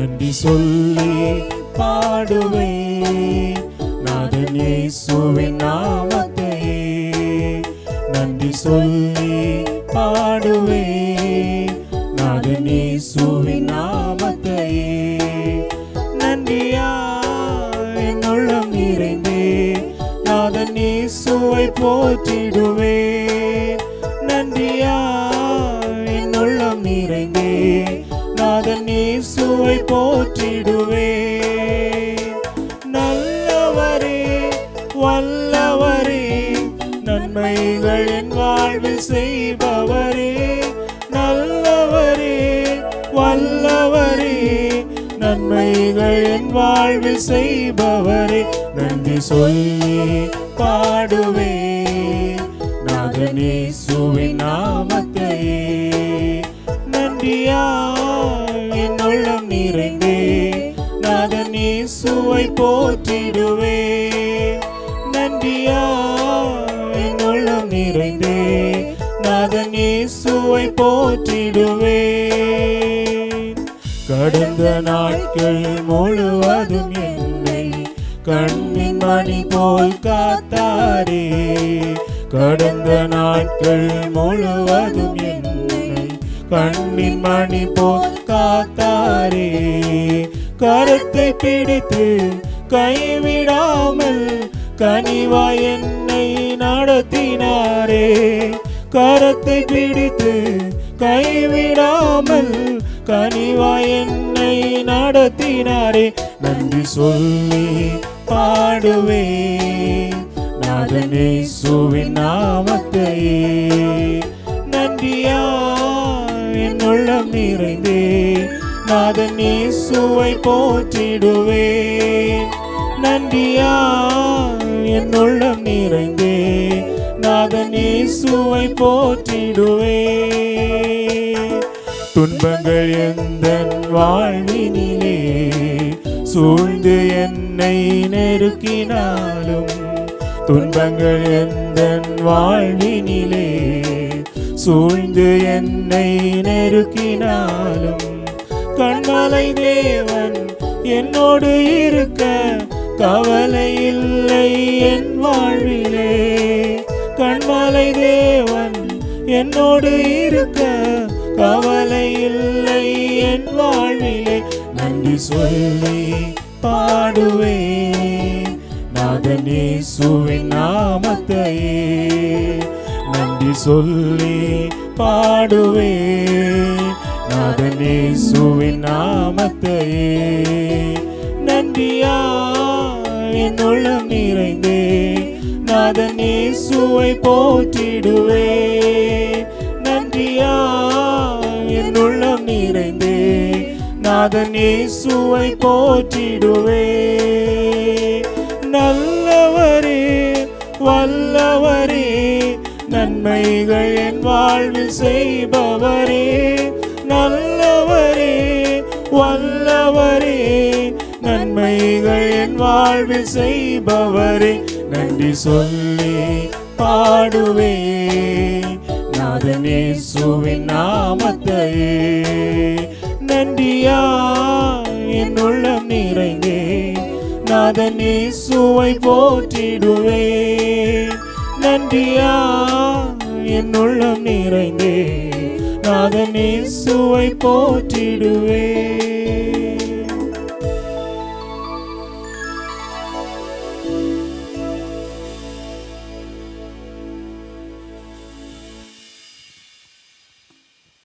நன்றி சொல்லி பாடுவே. நாதன் இயேசுவின் நாமத்தை நன்றி சொல்லி பாடுவே. நாதன் இயேசுவின் நாமத்தை நன்றியா என் உள்ளம் நிறைந்தே. நாதன் இயேசுவை போற்றிடுவே. போற்றிடுவே நல்லவரே வல்லவரே நன்மைகள் என் வாழ்வில் செய்பவரே. நல்லவரே வல்லவரே நன்மைகள் என் வாழ்வில் செய்பவரே. நன்றி சொல்லி பாடுவே. நாதனே சுவின் நாமத்தையே. நன்றியா நிறைந்தே நாதனே இயேசுவை போற்றிடுவே கடந்த நாட்கள் முழுவதும் என்னை கண்ணின் மணி போல் காத்தாரே கடந்த நாட்கள் முழுவதும் என்னை கண்ணின் மணி போல் காத்தாரே கருத்தை பிடித்து கைவிடாமல் கனிவாய் நடத்தினாரே. கரத்தை பிடித்து கைவிடாமல் கனிவாய் என்னை நடத்தினாரே. நன்றி சொல்லி பாடுவே. நாதனே சுவின் நாமத்தையே. நன்றியா என் உள்ளம் நிறைந்தே. நாதனே சுவை போற்றிடுவேன் நன்றியா என் நிறைந்தே. நாதனே சுவை போற்றிடுவே. துன்பங்கள் எந்த வாழ்வினிலே சூழ்ந்து என்னை நெருக்கினாலும் துன்பங்கள் எந்த வாழ்வினிலே சூழ்ந்து என்னை நெருக்கினாலும் கண்மலை தேவன் என்னோடு இருக்க கவலை இல்லை என் வாழ்விலே. கண்மலை தேவன் என்னோடு இருக்க. கவலை இல்லை என் வாழ்விலே. நன்றி சொல்லி பாடுவேன். நாதனே சுவின் நாமத்தையே. நன்றி சொல்லி பாடுவேன். நாதனே சுவின் நாமத்தையே. நன்றியா உள்ளம் நிறைந்தே. நாதன் இயேசுவை போற்றிடுவே. நன்றியா என் உள்ளம் நிறைந்தே. நாதன் இயேசுவை போற்றிடுவே. நல்லவரே வல்லவரே நன்மைகள் என் வாழ்வில் செய்பவரே. நல்லவரே வல்ல வாழ்வில் செய்பவரே நன்றி சொல்லி பாடுவே. நாதனே சுவின் நாமத்தையே நன்றியா என் உள்ளம் நிறைந்தே. நாதனே சுவை போற்றிடுவே. நன்றியா என் உள்ளம் நிறைந்தே. நாதனே சுவை போற்றிடுவே.